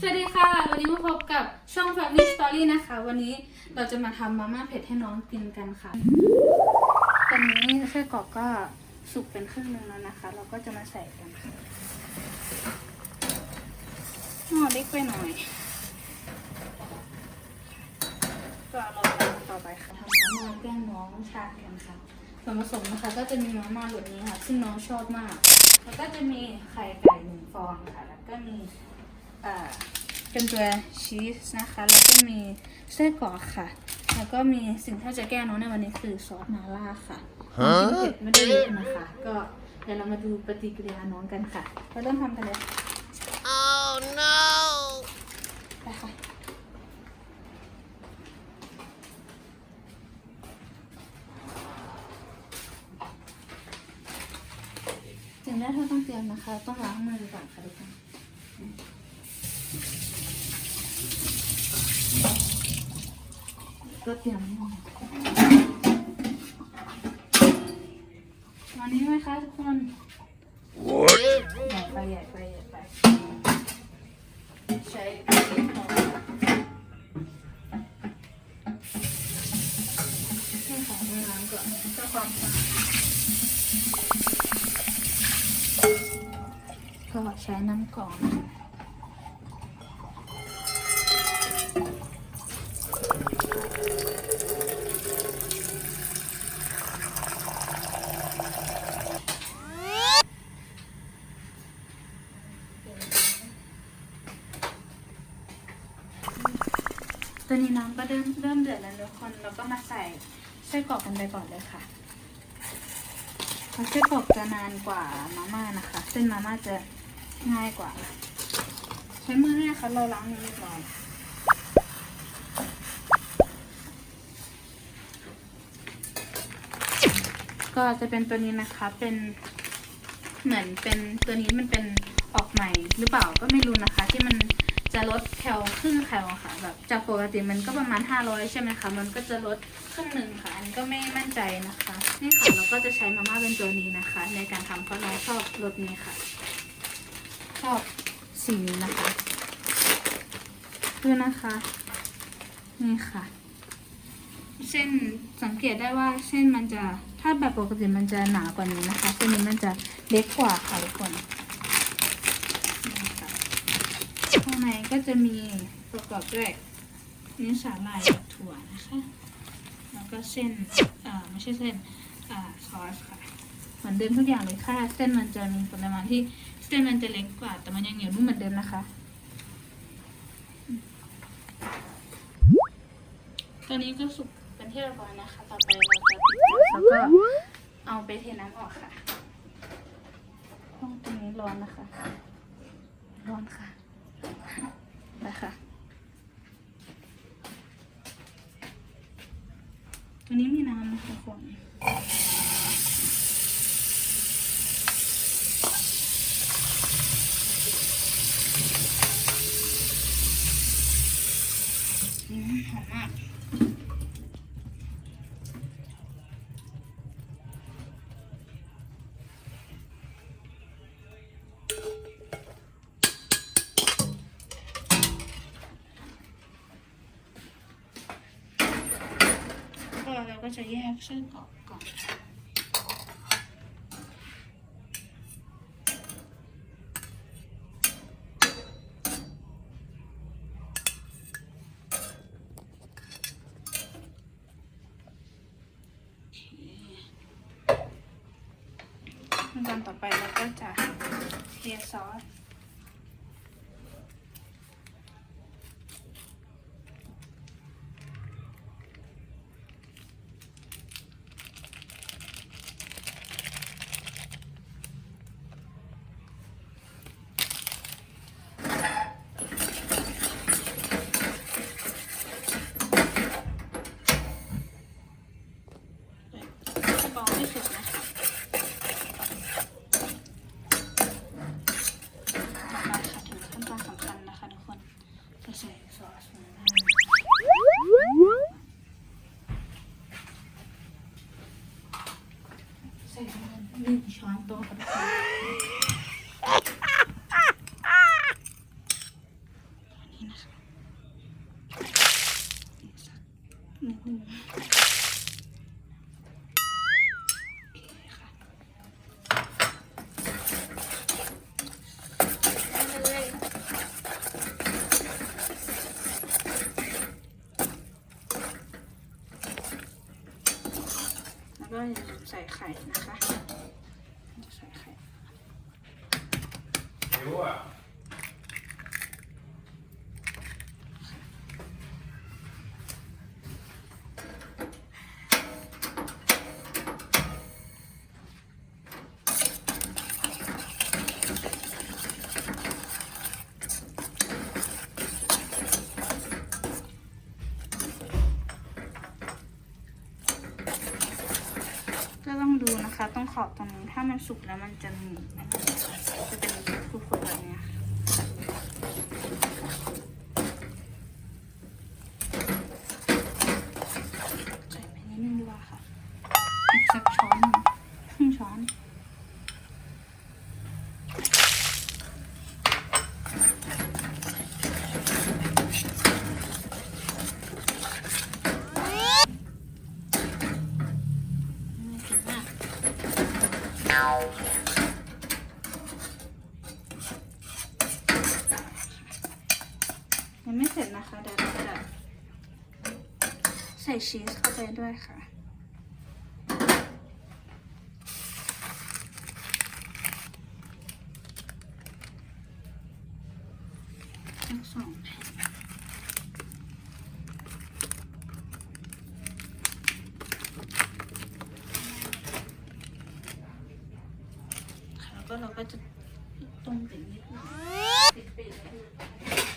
สวัสดีค่ะ วันนี้มาพบกับช่อง Family Story นะคะ วันนี้เราจะมาทำมาม่าเผ็ดให้น้องกินกันค่ะ ตอนนี้ไส้กรอกก็สุกเป็นครึ่งหนึงแล้วนะคะ เราก็จะมาใส่กันค่ะหม้อเล็กไปหน่อย ก็เราต่อไปค่ะทำมาม่าแกล้งน้องชากันค่ะส่วนผสมนะคะก็จะมีมาม่าแบบนี้ค่ะ ซึ่งน้องชอบมาก แล้วก็จะมีไข่ไก่หนึ่งฟองค่ะ แล้วก็มี เป็นตัวชีสนะคะ แล้วก็มีไส้กรอกค่ะ แล้วก็มีสิ่งที่จะแก้น้องในวันนี้คือซอสมาล่าค่ะน้องกินเผ็ดไม่ได้เยอะนะคะ ก็เดี๋ยวเรามาดูปฏิกิริยาน้องกันค่ะเราเริ่มทำกันเลย Oh no! ไปค่ะ สิ่งแรกที่เราต้องเตรียมนะคะ ต้องล้างมือก่อนค่ะทุกคนก็เตรียมหม้อ วันนี้ไหมคะทุกคน What? ใหญ่ไปใหญ่ไปใหญ่ไปใช้กระดิ่งพอให้ของมือล้างก่อนเพื่อความสะอาดก็ใช้น้ำกรอง ตอนนี้น้ำก็เริ่มเริ่มเดือดแล้วทุกคนแล้วก็มาใส่ไส้กรอกกันไปก่อนเลยค่ะเพราะไส้กรอกจะนานกว่ามาม่านะคะ เส้นมาม่าจะง่ายกว่า ใช้มือเนี่ยค่ะเราล้างมือเรียบร้อยก็จะเป็นตัวนี้นะคะ เป็นเหมือนเป็นตัวนี้มันเป็นออกใหม่หรือเปล่าก็ไม่รู้นะคะ ที่มัน จะลดแคลครึ่งแคลค่ะ แบบจากปกติมันก็ประมาณ 500 ใช่ไหมคะ มันก็จะลดครึ่งหนึ่งค่ะ อันก็ไม่มั่นใจนะคะ นี่ค่ะเราก็จะใช้มาม่าเป็นตัวนี้นะคะ ในการทำเพราะน้องชอบรสนี้ค่ะ ชอบสีนี้นะคะดูนะคะ นี่ค่ะเส้นสังเกตได้ว่าเส้นมันจะถ้าแบบปกติมันจะหนากว่านี้นะคะ เส้นนี้มันจะเล็กกว่าค่ะทุกคนค่ะข้าง ในก็จะมีประกอบด้วยเนื้อสาหร่ายกับถั่วนะคะ แล้วก็เส้นเอ่อไม่ใช่เส้นอ่าซอสค่ะเหมือนเดิมทุกอย่างเลยค่ะ เส้นมันจะมีปริมาณที่เส้นมันจะเล็กกว่า แต่มันยังเหนียวนุ่มเหมือนเดิมนะคะ ตอนนี้ก็สุกเป็นที่เรียบร้อยนะคะ ต่อไปเราจะปิดก๊าแล้วก็เอาไปเทน้ำออกค่ะห้องตรงนี้ร้อนนะคะ ร้อนค่ะ นะคะตัวนี้มีน้ำนะคะทุกคน แยกเส้นออกก่อนขั้นตอนต่อไปเราก็จะเทซอส กระป๋องที่สุดนะคะ นิดนึงโอเคค่ะแล้วก็ใส่ไข่นะคะ ใส่ไข่ หิวอะ ก็ต้องดูนะคะ ต้องขอบตรงนี้ ถ้ามันสุกแล้วมันจะมีอันนี้จะเป็นฟูๆแบบเนี้ยค่ะใส่ไปนิดนึงดีกว่าค่ะ อีกสักช้อนหนึ่งครึ่งช้อน น่ากินมากยังไม่เสร็จนะคะ เดี๋ยวเราจะใส่ ชีสเข้าไปด้วยค่ะ ทั้งสองแผ่นค่ะแล้วก็เราก็จะต้มไปนิดหนึงปิดไปเลย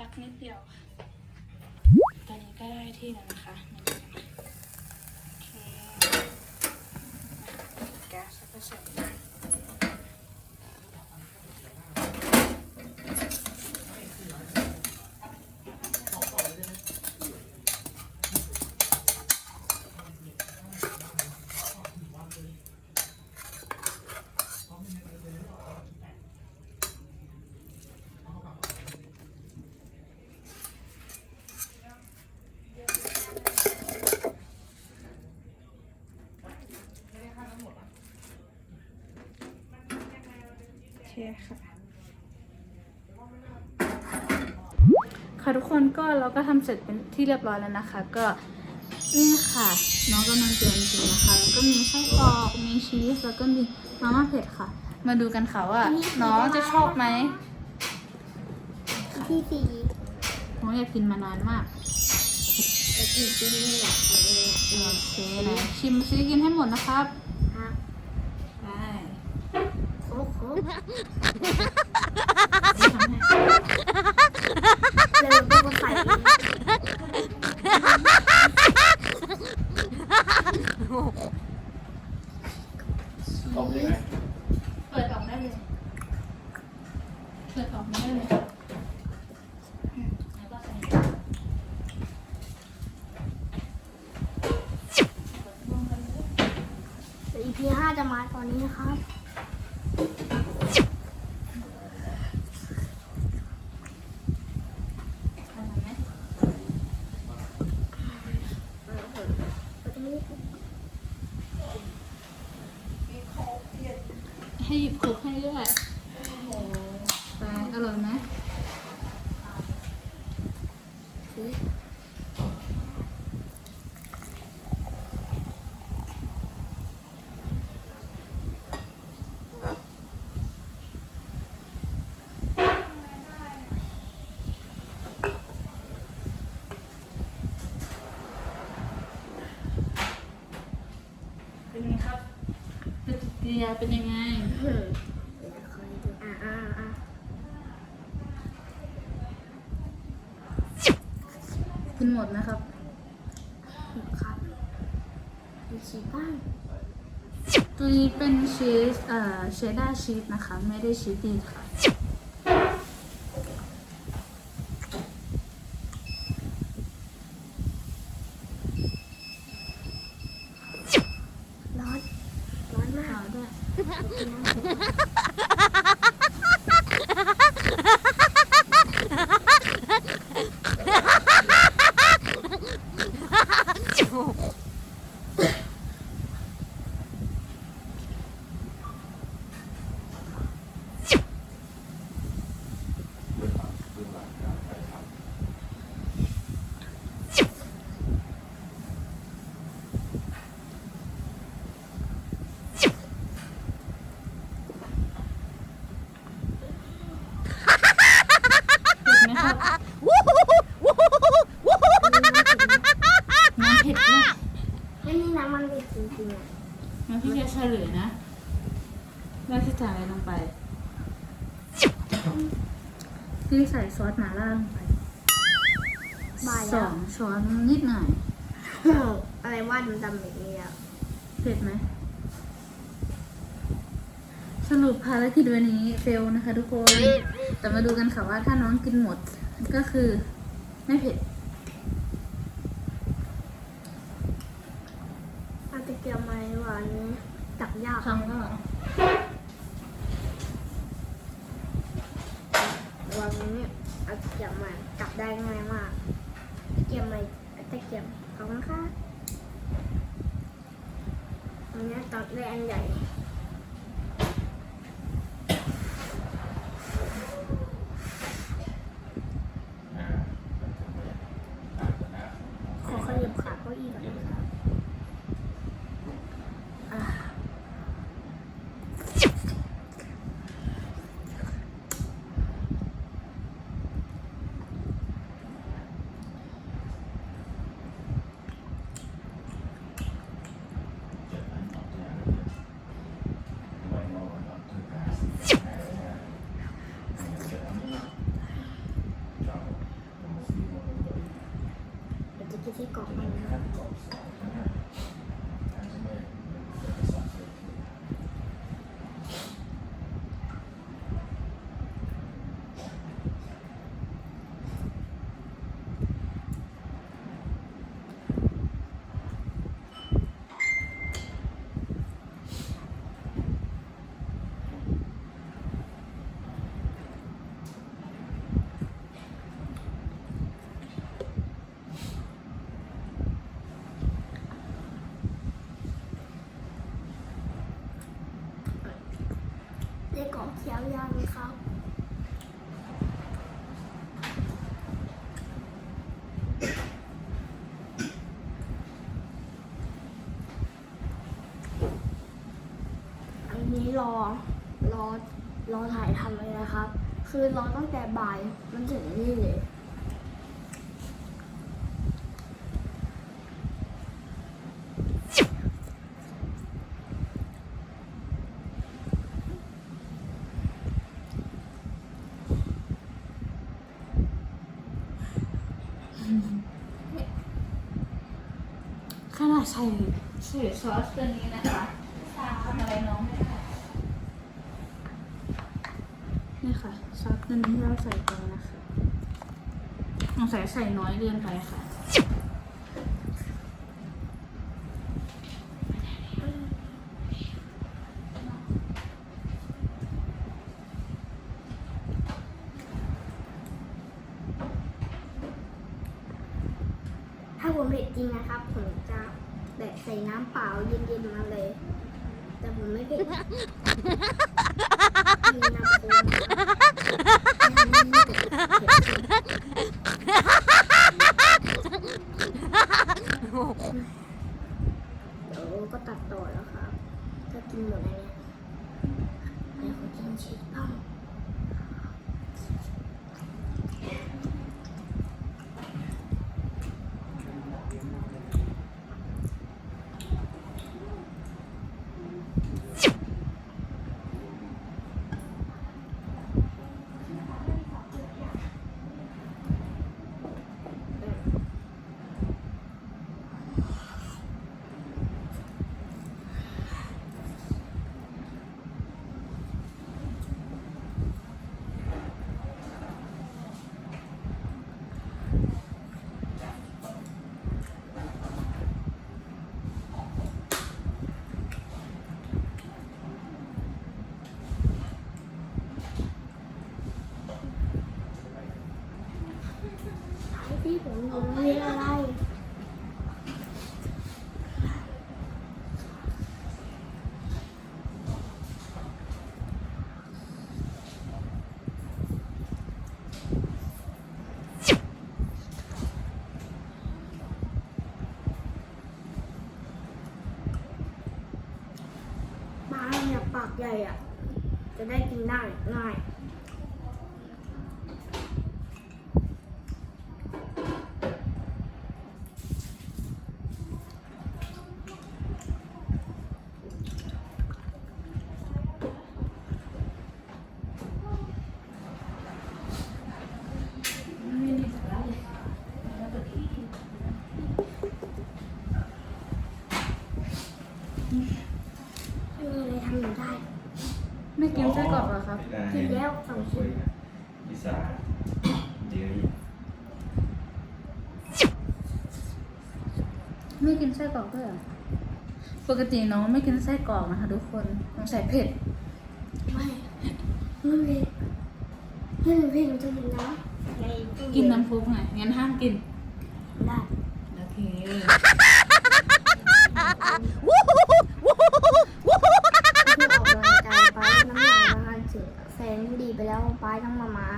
สักนิดเดียวค่ะ ตอนนี้ก็ได้ที่แล้วนะคะนี่โอเคแก๊สแล้วก็ใส่โอเคค่ะ ค่ะทุกคนก็เราก็ทำเสร็จเป็นที่เรียบร้อยแล้วนะคะ ก็นี่ค่ะ น้องกำลังเตรียมกินนะคะแล้วก็มีไส้กรอกมีชีสแล้วก็มีมาม่าเผ็ดค่ะ มาดูกันค่ะว่า น้องจะชอบไหมที่สี่น้องอยากกินมานานมากแต่จริงๆไม่อยากกินเลยโอเคไหนชิมซิกินให้หมดนะครับ ครับ ได้ โค้กโค้กนี่ทำให้ เลยก็มาใส่ ตบยังไง เปิดออกได้เลย เปิดออกมาได้เลยอืมแล้วก็ใส่ แต่ EP ห้าจะมาตอนนี้นะครับ ทำไหม ให้หยิบครกให้ด้วยไปอร่อยไหม เป็นไงครับปฏิ กิริยาเป็นยังไงเดี๋ยวคอยดูอ่าอ่าอ่ากินหมดนะครับครับดูชีบ้างตัวนี้เป็นชีสเอ่อเชดดาร์ชีสนะคะ ไม่ได้ชีสดีค่ะ ร้อน ร้อนมาก เอาด้วย กินน้ำ ริงๆอะ งั้นพี่จะเฉลยนะว่าพี่ใส่อะไรลงไป พี่ใส่ซอสหม่าล่าลงไปบายสแล้อวงช้อนนิดหน่อยอะไรวาดมันดำแบบนี้อะเผ็ดไหม สรุปภารกิจวันนี้เฟลนะคะทุกคน แต่มาดูกันค่ะว่าถ้าน้องกินหมดก็คือไม่เผ็ด อาจจะเกี่ยว ไหมหวานตักยากทำก็วันนี้อาจจะเกี่ยวไหมตักได้ง่ายมากเกี่ยวไหมตะเกียบขอบคุณค่ะอันนี้ตักได้อันใหญ่ อ่า ขอขยับขาเก้าอี้ก่อนนะครับอ่า เดี๋ยวจะกินที่กรอกมันนะครับียวยังครับ อันนี้รอ รอ รอถ่ายทำเลยนะครับ คือรอตั้งแต่บ่ายมันถึงนี่เลย ขนาดใส่ใส่ซอสตัวนี้นะคะทำอะไรน้องไม่ได้นี่ค่ะซอสตัวนี้ที่เราใส่ไปนะคะ เราใส่ใส่น้อยเกินไปค่ะ ถ้าผมเผ็ดจริงนะครับ ผมจะแบบ ใส่น้ำเปล่าเย็นๆมาเลย แต่ผมไม่เผ็ดมีน้ำโค้งเดี๋ยวก็ตัดต่อแล้วครับ ถ้ากินหมดอันเนี้ยเดี๋ยวผมกินชีสบ้าง ไอ้ ที่ผมอยู่โรงเรียนอะไรปากใหญ่อะ จะได้กินได้ง่าย ไม่กินไส้กรอกเหรอครับ กินแล้วสองชิ้น พิซซ่าเยอะ ไม่ กินไส้กรอกด้วยเหรอปกติน้องไม่กินไส้กรอกนะคะ ทุกคนสงใสัยเผ็ดไม่ไม่เผ็ดไม่เผ็ดหนูจะกินน้ำในตู้กินน้ำซุไงงั้นห้ามกินได้โอเคออกกำลังกายไปน้ำหนักประมาณถึงแฟนดีไปแล้วป้าต้องมามา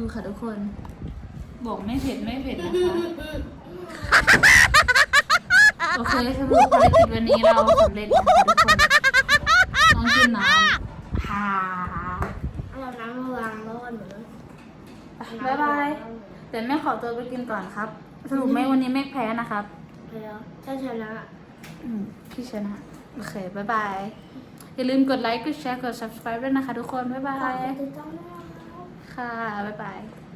ดูค่ะทุกคน บอกไม่เผ็ดไม่เผ็ดนะคะโอเคสรุปภารกิจวันนี้เราสำเร็จนะคะทุกคนน้องกินน้ำฮ่าเอาน้ำมาวางร้อนเหมือนบ๊ายบายแต่แม่ขอตัวไปกินก่อนครับ สรุปไม่วันนี้ไม่แพ้นะครับแล้วถ้าชนะอืมพี่ชนะโอเคบ๊ายบายอย่าลืมกดไลค์กดแชร์กด subscribe ด้วยนะคะทุกคน บ๊ายบาฝากย ค่ะ บ๊ายบาย